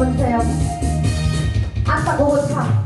박수 한번 주세요. 아따, 그거 참.